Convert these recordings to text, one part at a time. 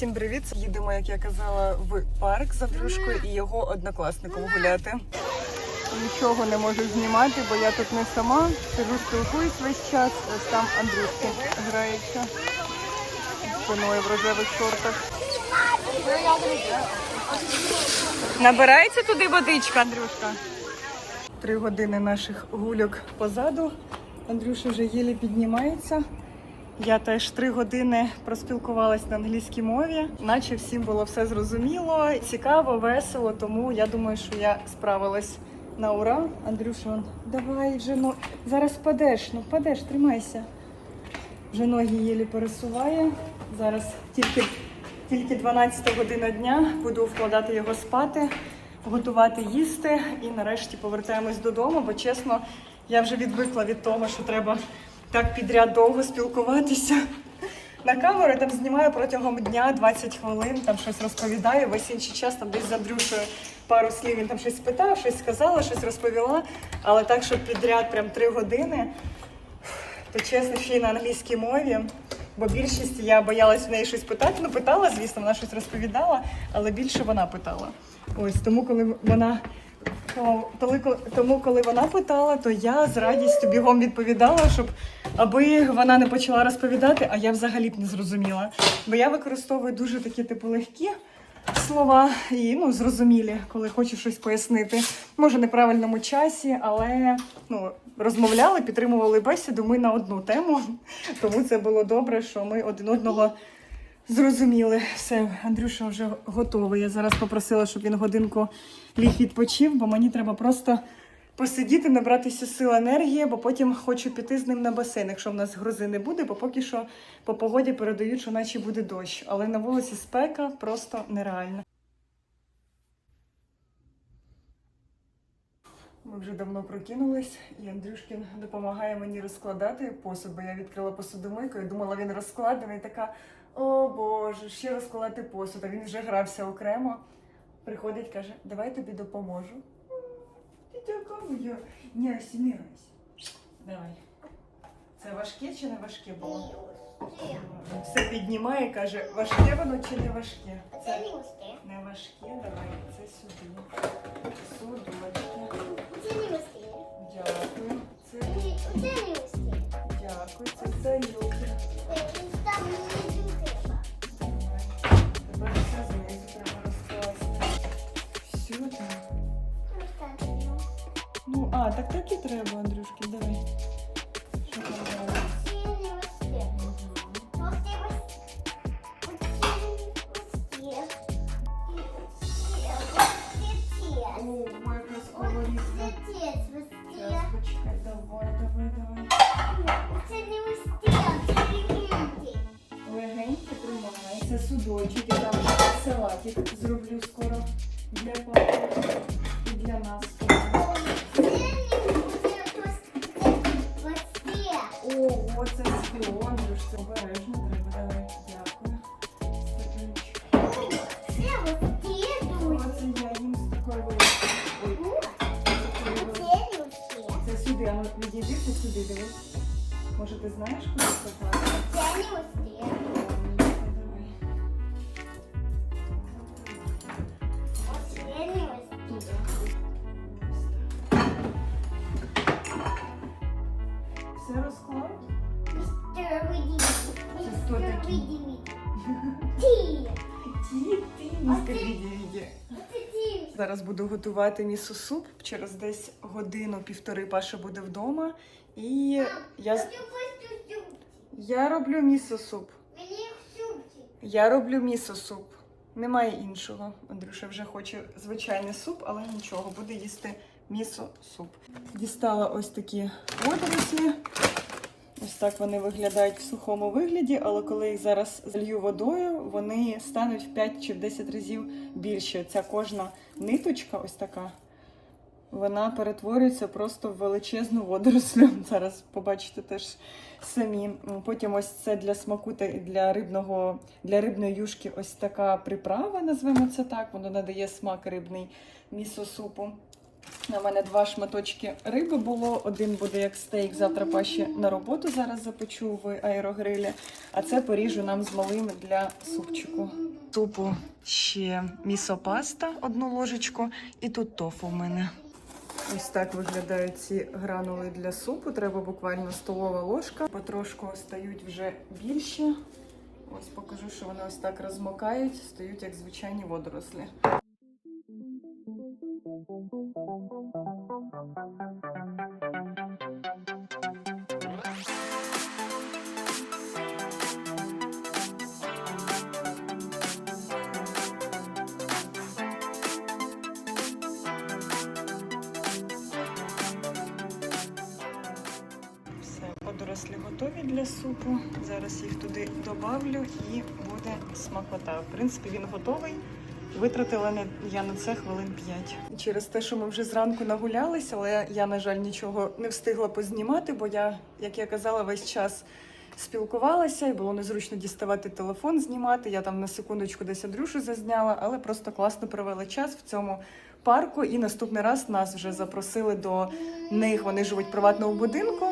Всім привіт! Їдемо, як я казала, в парк з Андрюшкою і його однокласником гуляти. Нічого не можу знімати, бо я тут не сама. Сижу, спілкуюсь весь час. Ось там Андрюшка грається спиною в рожевих шортах. Набирається туди водичка, Андрюшка. Три години наших гульок позаду. Андрюша вже єлі піднімається. Я теж три години проспілкувалась на англійській мові, наче всім було все зрозуміло, цікаво, весело. Тому я думаю, що я справилась на ура. Андрюша, давай вже ну зараз падеш, ну падеш, тримайся. Вже ноги єлі пересуває. Зараз тільки, тільки 12 година дня буду вкладати його спати, готувати їсти і нарешті повертаємось додому, бо чесно, я вже відвикла від того, що треба так підряд довго спілкуватися. На камеру там знімаю протягом дня 20 хвилин, там щось розповідаю. Весь інший час там десь з Андрюшею пару слів він там щось спитав, щось сказала, щось розповіла. Але так, щоб підряд прям 3 години, то чесно, ще й на англійській мові. Бо більшість я боялась в неї щось питати. Ну, питала, звісно, вона щось розповідала, але більше вона питала. Ось тому, коли вона тому, коли вона питала, то я з радістю бігом відповідала, щоб аби вона не почала розповідати, а я взагалі б не зрозуміла. Бо я використовую дуже такі типу легкі слова і ну зрозумілі, коли хочу щось пояснити. Може, неправильному часі, але ну розмовляли, підтримували бесіду. Ми на одну тему. Тому це було добре, що ми один одного. Зрозуміли, все, Андрюша вже готовий. Я зараз попросила, щоб він годинку ліг відпочив, бо мені треба просто посидіти, набратися сил енергії, бо потім хочу піти з ним на басейн, якщо в нас грози не буде, бо поки що по погоді передають, що наче буде дощ. Але на вулиці спека просто нереальна. Ми вже давно прокинулись, і Андрюшкін допомагає мені розкладати посуд, бо я відкрила посудомийку і думала, він розкладений. Така, о Боже, ще розкладати посуд. А він вже грався окремо. Приходить, каже, давай тобі допоможу. Ти дякую. Нясі, нясі. Давай. Це важке чи не важке було? Все піднімає, каже, важке воно чи не важке? Це не. Не важке, давай, це сюди. Судочки. Це не успіх. Дякую. Це не дякую. Це залюбки. А, так так і треба, Андрюшки, давай. Що там це О, ось це. Зараз, почекай, давай, давай, давай. Легенько тримай. Це судочок, я зроблю скоро Зараз буду готувати місо-суп. Через десь годину-півтори Паша буде вдома. І я, суп. я роблю місо-суп. Мені. Я роблю місо-суп. Немає іншого. Андрюша вже хоче звичайний суп, але нічого, буде їсти місо-суп. Дістала ось такі водорослі. Ось так вони виглядають в сухому вигляді, але коли їх зараз залью водою, вони стануть в 5 чи в 10 разів більше. Ця кожна ниточка, ось така, вона перетворюється просто в величезну водорослю. Зараз побачите теж самі. Потім ось це для смаку та для рибного, для рибної юшки ось така приправа, назвемо це так. Воно надає смак рибний місо-супу. У мене два шматочки риби було. Один буде як стейк, завтра паші на роботу зараз запечу в аерогрилі. А це поріжу нам з малим для супчику. Супу ще місопаста, одну ложечку, і тут тофу в мене. Ось так виглядають ці гранули для супу. Треба буквально столова ложка. Потрошку стають вже більші. Ось покажу, що вони ось так розмокають, стають як звичайні водорослі. Принципі, він готовий. Витратила не- я на це хвилин 5. Через те, що ми вже зранку нагулялися, але я, на жаль, нічого не встигла познімати, бо я, як я казала, весь час спілкувалася і було незручно діставати телефон, знімати. Я там на секундочку десь Андрюшу зазняла, але просто класно провела час в цьому парку. І наступний раз нас вже запросили до них. Вони живуть в приватному будинку.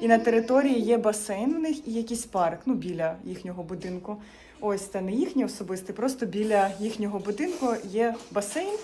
І на території є басейн в них і якийсь парк, ну біля їхнього будинку. Ось це не їхній особистий, просто біля їхнього будинку є басейн.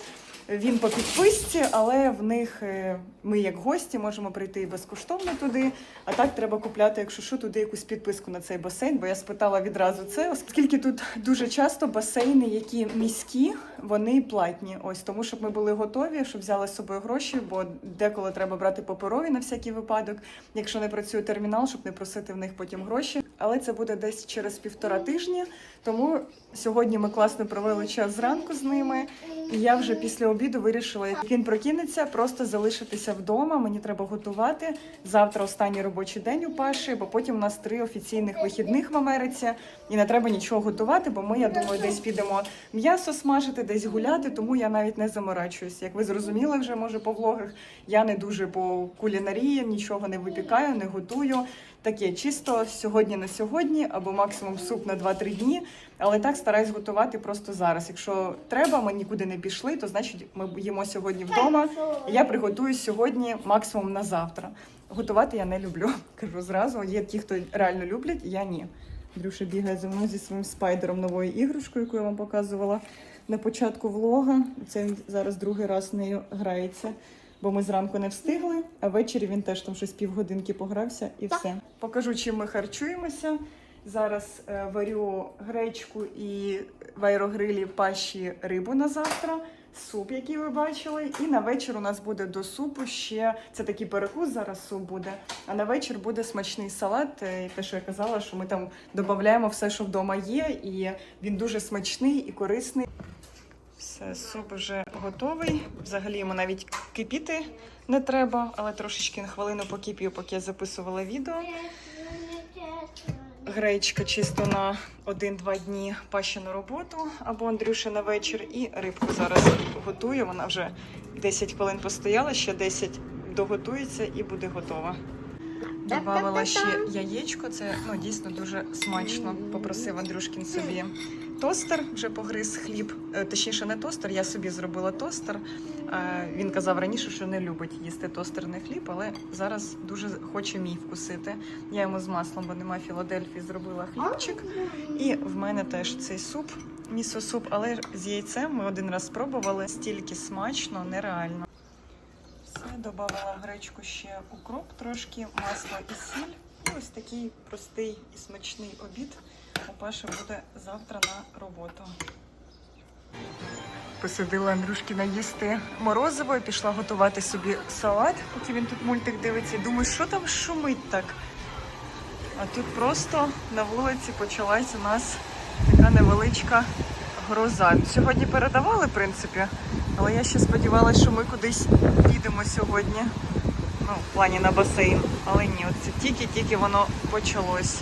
Він по підписці, але в них е, ми, як гості, можемо прийти безкоштовно туди. А так треба купляти, якщо що, туди якусь підписку на цей басейн. Бо я спитала відразу це, оскільки тут дуже часто басейни, які міські, вони платні. Ось тому, щоб ми були готові, щоб взяли з собою гроші, бо деколи треба брати паперові на всякий випадок, якщо не працює термінал, щоб не просити в них потім гроші. Але це буде десь через півтора тижні. Тому сьогодні ми класно провели час зранку з ними. І я вже після обіду вирішила, як він прокинеться, просто залишитися вдома. Мені треба готувати. Завтра останній робочий день у Паші, бо потім у нас три офіційних вихідних в Америці, і не треба нічого готувати, бо ми, я думаю, десь підемо м'ясо смажити, десь гуляти, тому я навіть не заморачуюсь. Як ви зрозуміли вже, може, по влогах, я не дуже по кулінарії, нічого не випікаю, не готую. Таке чисто сьогодні на сьогодні, або максимум суп на 2-3 дні. Але так стараюсь готувати просто зараз. Якщо треба, ми нікуди не пішли, то значить ми їмо сьогодні вдома. Я приготую сьогодні максимум на завтра. Готувати я не люблю. Кажу зразу. Є ті, хто реально люблять, я ні. Андрюша бігає за мною зі своїм спайдером новою іграшкою, яку я вам показувала на початку влога. Це він зараз другий раз нею грається. Бо ми зранку не встигли, а ввечері він теж там щось півгодинки погрався і все. Покажу, чим ми харчуємося. Зараз е, варю гречку і в аерогрилі паші рибу на завтра, суп, який ви бачили. І на вечір у нас буде до супу ще це такий перекус. Зараз суп буде. А на вечір буде смачний салат. е, і Те, що я казала, що ми там додаємо все, що вдома є, і він дуже смачний і корисний. Все, суп вже готовий. Взагалі йому навіть кипіти не треба, але трошечки на хвилину покипів, поки я записувала відео. Гречка чисто на 1-2 дні пащу на роботу або Андрюша на вечір. І рибку зараз готую. Вона вже 10 хвилин постояла, ще 10 доготується і буде готова. Добавила ще яєчко, це ну, дійсно дуже смачно. Попросив Андрюшкін собі тостер, вже погриз хліб. Е, Точніше, не тостер, я собі зробила тостер. Е, Він казав раніше, що не любить їсти тостерний хліб, але зараз дуже хоче мій вкусити. Я йому з маслом, бо нема Філадельфії, зробила хлібчик. І в мене теж цей суп, місо-суп, але з яйцем ми один раз спробували. Стільки смачно, нереально. В гречку ще укроп трошки, масло і сіль. І ось такий простий і смачний обід у Паші буде завтра на роботу. Посадила Андрюшкіна їсти морозиво і пішла готувати собі салат, поки він тут мультик дивиться. Думаю, що там шумить так. А тут просто на вулиці почалась у нас така невеличка гроза. Сьогодні передавали, в принципі, але я ще сподівалася, що ми кудись їдемо сьогодні. Ну, в плані на басейн. Але ні, от це тільки-тільки воно почалось.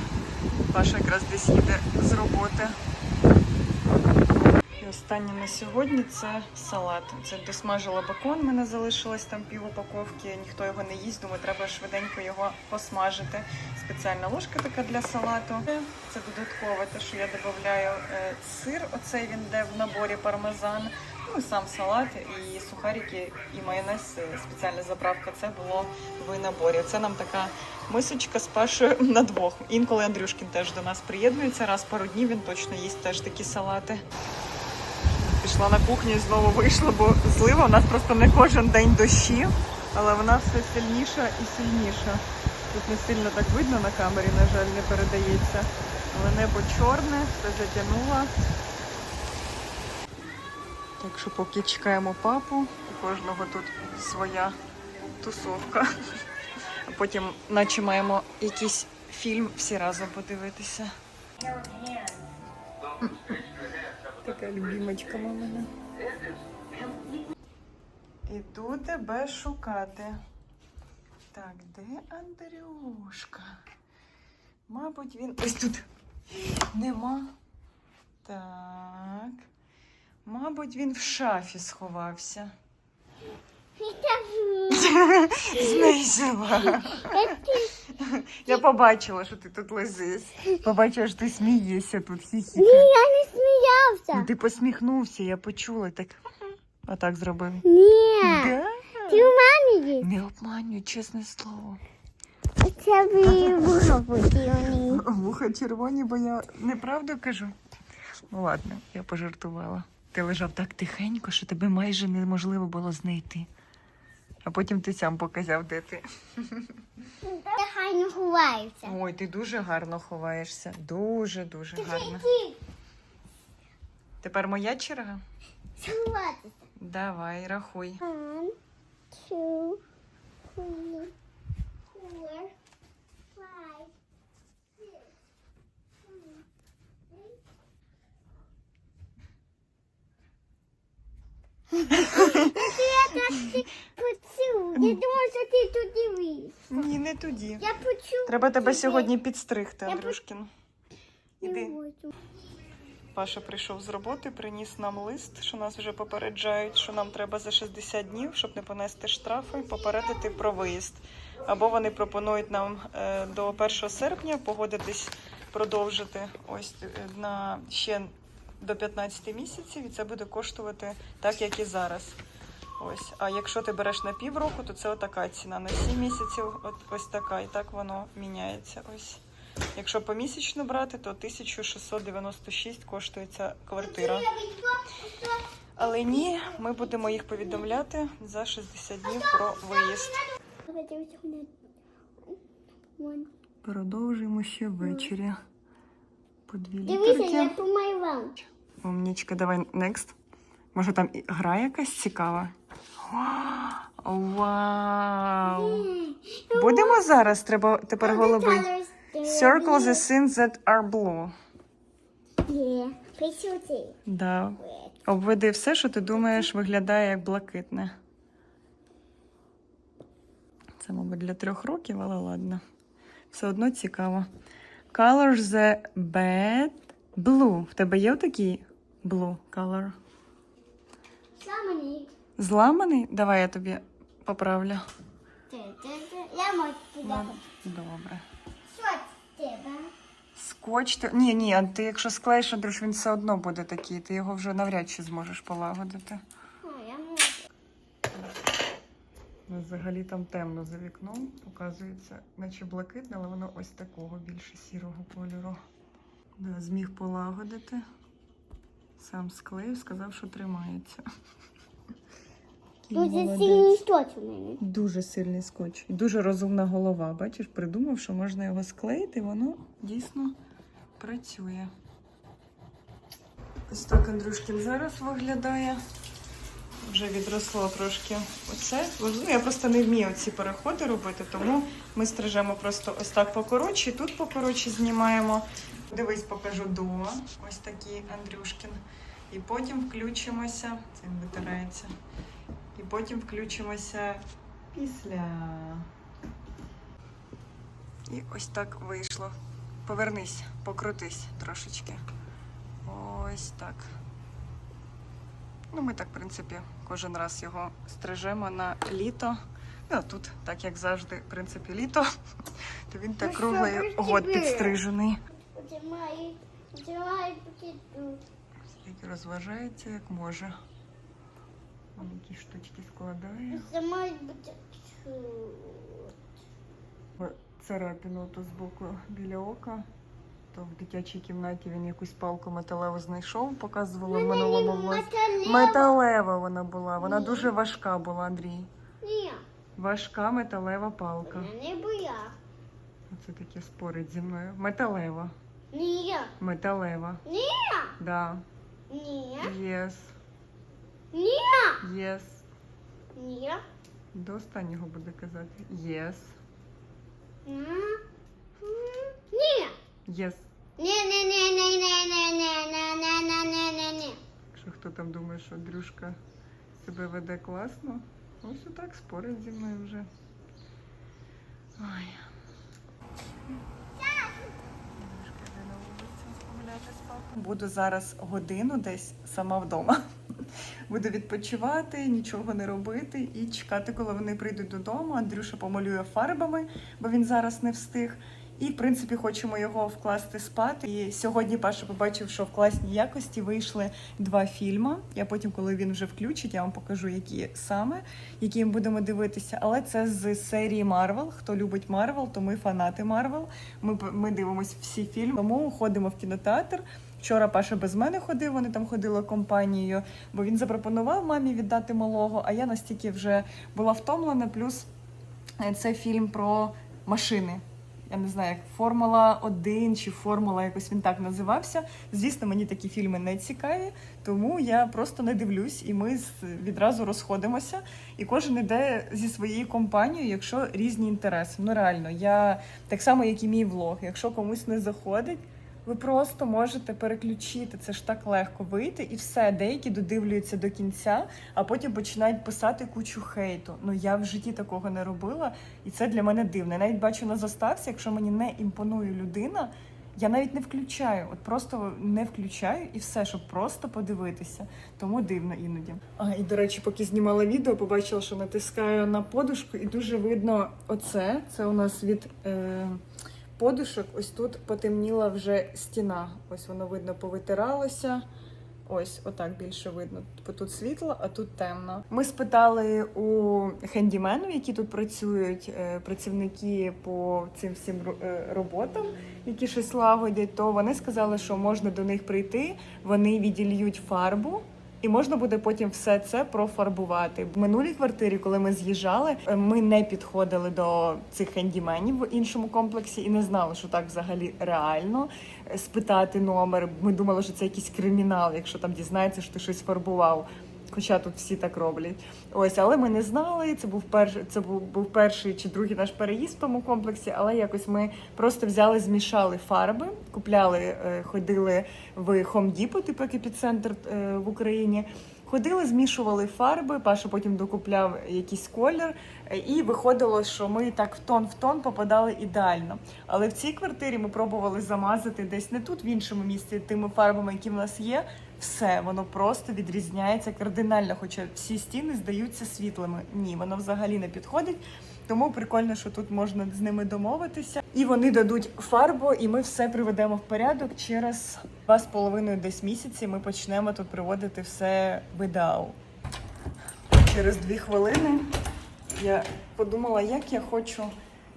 Паша якраз десь їде з роботи. Я Останнє на сьогодні це салат. Це досмажила. У мене залишилось там пів упаковки. Ніхто його не їсть, думаю, треба швиденько його посмажити. Спеціальна ложка така для салату. Це додаткове, те, що я додаю е, сир. Оцей він йде в наборі пармезан. Ну сам салат, і сухарики, і майонез. е, Спеціальна заправка. Це було в наборі. Це нам така мисочка з пашою на двох. Інколи Андрюшкін теж до нас приєднується. Раз пару днів він точно їсть теж такі салати. Пішла на кухню і знову вийшла, бо злива. У нас просто не кожен день дощі, але вона все сильніша і сильніша. Тут не сильно так видно на камері, на жаль, не передається. Але небо чорне, все затягнуло. Так що поки чекаємо папу, у кожного тут своя тусовка. А потім, наче маємо якийсь фільм всі разом подивитися. Така любімочка мамина. Іду тебе шукати. Так, де Андрюшка? Мабуть, він ось тут. Нема. Так. Мабуть, він в шафі сховався. Знайшла. Я побачила, що ти тут лежиш. Побачила, що ти смієшся тут Ні, хі-хі. я не Ну, сміявся. ти посміхнувся, я почула так. Отак зробив. Ні. Да? Ти є. Не обманюй, чесне слово. Це вуха поділені. Вуха червоні, бо я неправду кажу. Ну ладно, я пожартувала. Ти лежав так тихенько, що тебе майже неможливо було знайти. А потім ти сам показав, де ти. Я не ховаюся. Ой, ти дуже гарно ховаєшся. Дуже, дуже гарно. Тепер моя черга? сховатися. Давай, рахуй. One, two, three, four, Я думала, що ти туди вийш. Ні, не тоді. Я почув. Треба тебе тебе. сьогодні підстригти, Андрюшкін. Іди. Паша прийшов з роботи, приніс нам лист, що нас вже попереджають, що нам треба за 60 днів, щоб не понести штрафи, попередити про виїзд. Або вони пропонують нам е, до 1 серпня погодитись продовжити ось е, на ще до 15 місяців, і це буде коштувати так, як і зараз. Ось. А якщо ти береш на півроку, то це отака ціна. На 7 місяців от, ось така, і так воно міняється. Ось. Якщо помісячно брати, то 1696 коштує ця квартира. Але ні, ми будемо їх повідомляти за 60 днів про виїзд. Продовжуємо ще ввечері. По дві Дивися, я літерки. помалював. Умнічка, давай next. Може там і гра якась цікава? Вау! Будемо зараз? Треба тепер голубий. Circle the scenes that are blue. Є. Да. Обведи все, що ти думаєш, виглядає як блакитне. Це, мабуть, для трьох років, але ладно. Все одно цікаво. Color the bed blue. В тебе є такий blue color? Самані. Зламаний? Давай я тобі поправлю. Я можу туди. Добре. З тебе? Скотч. Ні, ні, а ти якщо склеїш, Андрюш, він все одно буде такий. Ти його вже навряд чи зможеш полагодити. О, я можу. Ну, Взагалі там темно за вікном, показується, наче блакитне, але воно ось такого більше сірого кольору. Да, зміг полагодити. Сам склеїв, сказав, що тримається. Дуже молодець. сильний сточ у мене. Дуже сильний скотч. І дуже розумна голова. Бачиш, придумав, що можна його склеїти, і воно дійсно працює. Ось так Андрюшкін зараз виглядає. Вже відросло трошки оце. Я просто не вмію ці переходи робити, тому ми стрижемо просто ось так покоротше. Тут покоротше знімаємо. Дивись, покажу до. Ось такий Андрюшкін. І потім включимося. Це він витирається. І потім включимося після. І ось так вийшло. Повернись, покрутись трошечки. Ось так. Ну, ми так, в принципі, кожен раз його стрижемо на літо. Ну, а тут, так як завжди, в принципі, літо, то він так Ну, круглий год підстрижений. Тільки розважається як може. Він Які штучки складає. Царапину то збоку біля ока. То в дитячій кімнаті він якусь палку металеву знайшов, показувала в минулому влозі. Металева. Вона була. Вона Ні. дуже важка була, Андрій. Ні, Важка металева палка. вона не була. Оце таке спорить зі мною. Металева. Ні, Металева. ні, Да. ні, Єс. ні, Єс. ні. До останнього буде казати. Єс. Ні. Єс. Ні, ні, ні, ні, ні, ні, ні, ні, ні, ні, ні, ні, ні. Якщо хто там думає, що Андрюшка себе веде класно, ось отак спорить зі мною вже. Ой. Буду зараз годину десь сама вдома. Буду відпочивати, нічого не робити і чекати, коли вони прийдуть додому. Андрюша помалює фарбами, бо він зараз не встиг. І, в принципі, хочемо його вкласти спати. І сьогодні Паша побачив, що в класній якості вийшли два фільми. Я потім, коли він вже включить, я вам покажу, які саме, які ми будемо дивитися. Але це з серії Марвел. Хто любить Марвел, то ми фанати Марвел. Ми, ми дивимося всі фільми. Тому ходимо в кінотеатр. Вчора Паша без мене ходив, вони там ходили компанією, бо він запропонував мамі віддати малого, а я настільки вже була втомлена. Плюс е, це фільм про машини. Я не знаю, як Формула 1 чи Формула, якось він так називався. Звісно, мені такі фільми не цікаві, тому я просто не дивлюсь, і ми відразу розходимося. І кожен іде зі своєю компанією, якщо різні інтереси. Ну реально, я так само, як і мій влог. Якщо комусь не заходить, ви просто можете переключити. Це ж так легко вийти, і все. Деякі додивлюються до кінця, а потім починають писати кучу хейту. Ну я в житті такого не робила, і це для мене дивно. Я навіть бачу на заставці, якщо мені не імпонує людина. Я навіть не включаю, от просто не включаю і все, щоб просто подивитися. Тому дивно іноді. А і до речі, поки знімала відео, побачила, що натискаю на подушку, і дуже видно оце. Це у нас від е, подушок. Ось тут потемніла вже стіна. Ось воно видно повитиралося. Ось, отак більше видно. Бо тут світло, а тут темно. Ми спитали у хендіменів, які тут працюють, е, працівники по цим всім е, роботам, які щось лагодять, то вони сказали, що можна до них прийти, вони відільють фарбу. І можна буде потім все це профарбувати. В минулій квартирі, коли ми з'їжджали, е, ми не підходили до цих хендіменів в іншому комплексі і не знали, що так взагалі реально е, спитати номер. Ми думали, що це якийсь кримінал, якщо там дізнається, що ти щось фарбував. Хоча тут всі так роблять. Ось, але ми не знали. Це був перший, це був, був перший чи другий наш переїзд в тому комплексі. Але якось ми просто взяли, змішали фарби, купляли, е, ходили в Home Depot, типу як епіцентр е, в Україні. Ходили, змішували фарби. Паша потім докупляв якийсь колір, е, і виходило, що ми так в тон в тон попадали ідеально. Але в цій квартирі ми пробували замазати десь не тут, в іншому місці, тими фарбами, які в нас є. Все, воно просто відрізняється кардинально, хоча всі стіни здаються світлими. Ні, воно взагалі не підходить. Тому прикольно, що тут можна з ними домовитися. І вони дадуть фарбу, і ми все приведемо в порядок. Через два з половиною десь місяці ми почнемо тут приводити все в ідеал. Через дві хвилини я подумала, як я хочу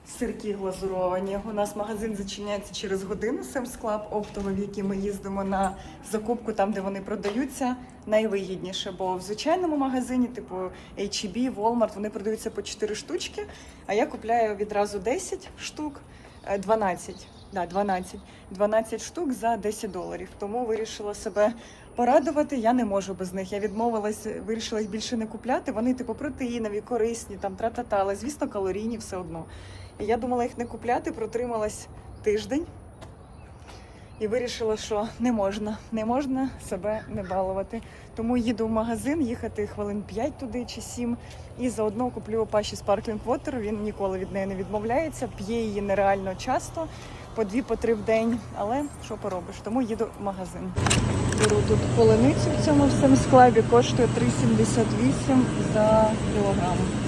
сирки глазуровані. У нас магазин зачиняється через годину Sam's Club оптовий, в який ми їздимо на закупку там, де вони продаються, найвигідніше. Бо в звичайному магазині, типу H-E-B, Walmart, вони продаються по 4 штучки, а я купляю відразу 10 штук, е, 12. Да, 12. 12 штук за 10 доларів. Тому вирішила себе порадувати. Я не можу без них. Я відмовилась, вирішила їх більше не купляти. Вони, типу, протеїнові, корисні, там тра-та-та, але звісно, калорійні все одно. Я думала їх не купляти, протрималась тиждень і вирішила, що не можна, не можна себе не балувати. Тому їду в магазин, їхати хвилин 5 туди чи 7. І заодно куплю паші Sparkling Water. Він ніколи від неї не відмовляється, п'є її нереально часто, по дві, по три в день. Але що поробиш? Тому їду в магазин. Беру тут полуницю в цьому всьому складі, коштує 3,78 за кілограм.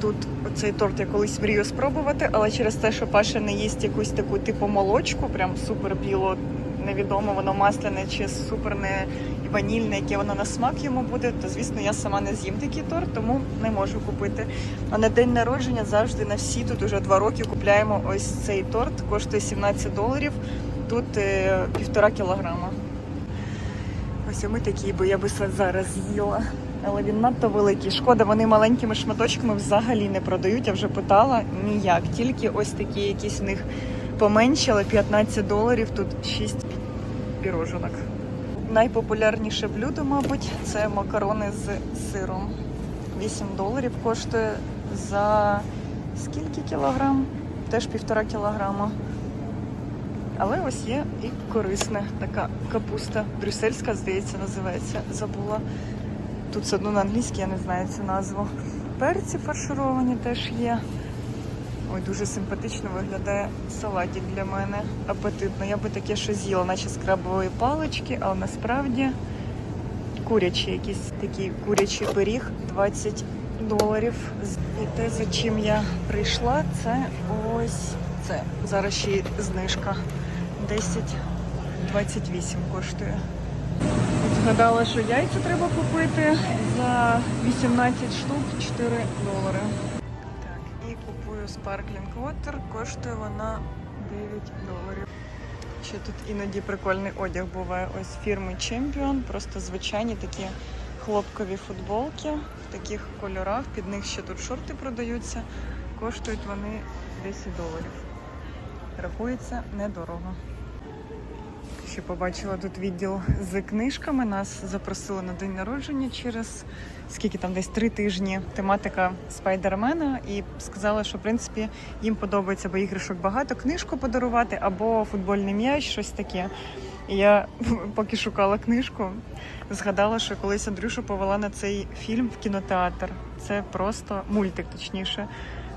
Тут оцей торт я колись мрію спробувати, але через те, що Паша не їсть якусь таку типу молочку, прям супер біло, невідомо, воно масляне чи супер не ванільне, яке воно на смак йому буде, то звісно я сама не з'їм такий торт, тому не можу купити. А на день народження завжди на всі тут уже два роки купляємо ось цей торт, коштує 17 доларів. Тут е, півтора кілограма. Ось ми такі, бо я би зараз з'їла. Але він надто великий. Шкода, вони маленькими шматочками взагалі не продають. Я вже питала ніяк. Тільки ось такі якісь в них поменшали 15 доларів. Тут 6 піроженок. Найпопулярніше блюдо, мабуть, це макарони з сиром. 8 доларів коштує за скільки кілограм? Теж півтора кілограма. Але ось є і корисна така капуста. Брюссельська, здається, називається. Забула. Тут все одно на англійській, я не знаю цю назву. Перці фаршировані теж є. Ой, дуже симпатично виглядає салатик для мене. Апетитно. Я би таке ще з'їла, наче з крабової палички, але насправді курячий якийсь такий курячий пиріг 20 доларів. І те, за чим я прийшла, це ось це. Зараз ще й знижка. 10,28 коштує. Згадала, що яйця треба купити за 18 штук 4 долари. Так, і купую Sparkling Water, коштує вона 9 доларів. Ще тут іноді прикольний одяг буває. Ось фірми Champion, просто звичайні такі хлопкові футболки в таких кольорах. Під них ще тут шорти продаються. Коштують вони 10 доларів. Рахується недорого. Ще побачила тут відділ з книжками. Нас запросили на день народження через скільки там десь три тижні. Тематика спайдермена, і сказали, що в принципі їм подобається, бо іграшок багато, книжку подарувати або футбольний м'яч, щось таке. І я поки шукала книжку, згадала, що колись Андрюшу повела на цей фільм в кінотеатр. Це просто мультик, точніше.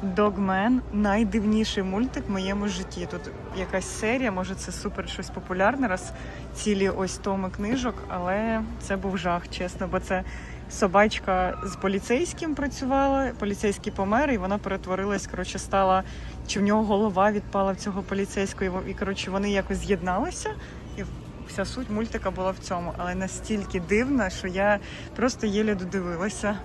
Догмен найдивніший мультик в моєму житті. Тут якась серія, може це супер щось популярне, раз цілі ось томи книжок, але це був жах, чесно, бо це собачка з поліцейським працювала, поліцейський помер, і вона перетворилась, коротше, стала, чи в нього голова відпала в цього поліцейського, і, коротше, вони якось з'єдналися. І вся суть мультика була в цьому, але настільки дивна, що я просто єлі додивилася.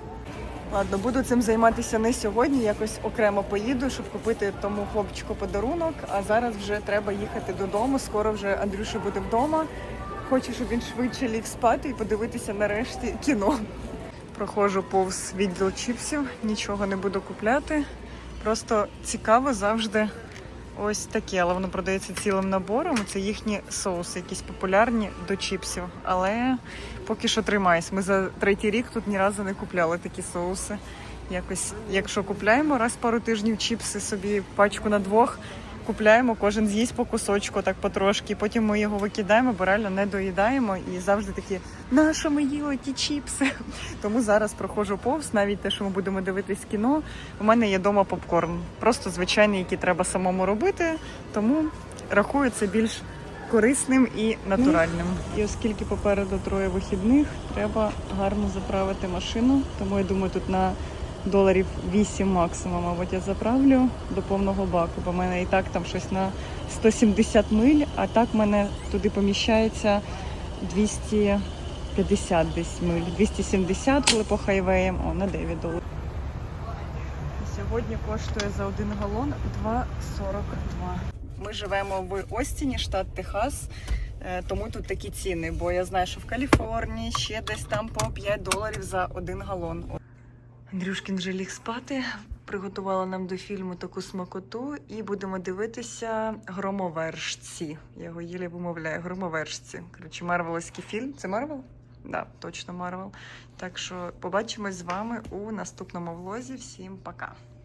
Ладно, буду цим займатися не сьогодні. Якось окремо поїду, щоб купити тому хлопчику подарунок. А зараз вже треба їхати додому. Скоро вже Андрюша буде вдома. Хочу, щоб він швидше ліг спати і подивитися нарешті кіно. Проходжу повз відділ чіпсів, нічого не буду купляти. Просто цікаво завжди ось таке, але воно продається цілим набором. Це їхні соуси, якісь популярні до чіпсів. Але поки що тримаюсь. Ми за третій рік тут ні разу не купляли такі соуси. Якось, якщо купляємо раз пару тижнів чіпси собі пачку на двох, купляємо, кожен з'їсть по кусочку, так потрошки. Потім ми його викидаємо, бо реально не доїдаємо і завжди такі, на що ми їли ті чіпси? Тому зараз проходжу повз, навіть те, що ми будемо дивитись кіно. У мене є вдома попкорн, просто звичайний, який треба самому робити. Тому рахую це більш корисним і натуральним. І оскільки попереду троє вихідних, треба гарно заправити машину. Тому я думаю, тут на доларів 8 максимум, мабуть, я заправлю до повного баку, бо в мене і так там щось на 170 миль, а так в мене туди поміщається 250 десь миль, 270, коли по хайвеям, о, на 9 доларів. Сьогодні коштує за один галон 2,42. Ми живемо в Остіні, штат Техас. е, Тому тут такі ціни, бо я знаю, що в Каліфорнії ще десь там по 5 доларів за один галон. Андрюшкін вже ліг спати, приготувала нам до фільму таку смакоту, і будемо дивитися громовершці. Я його єлі вимовляю, Громовершці. Коротше, марвеловський фільм. Це Марвел? Да, точно Марвел. Так що побачимось з вами у наступному влозі. Всім пока!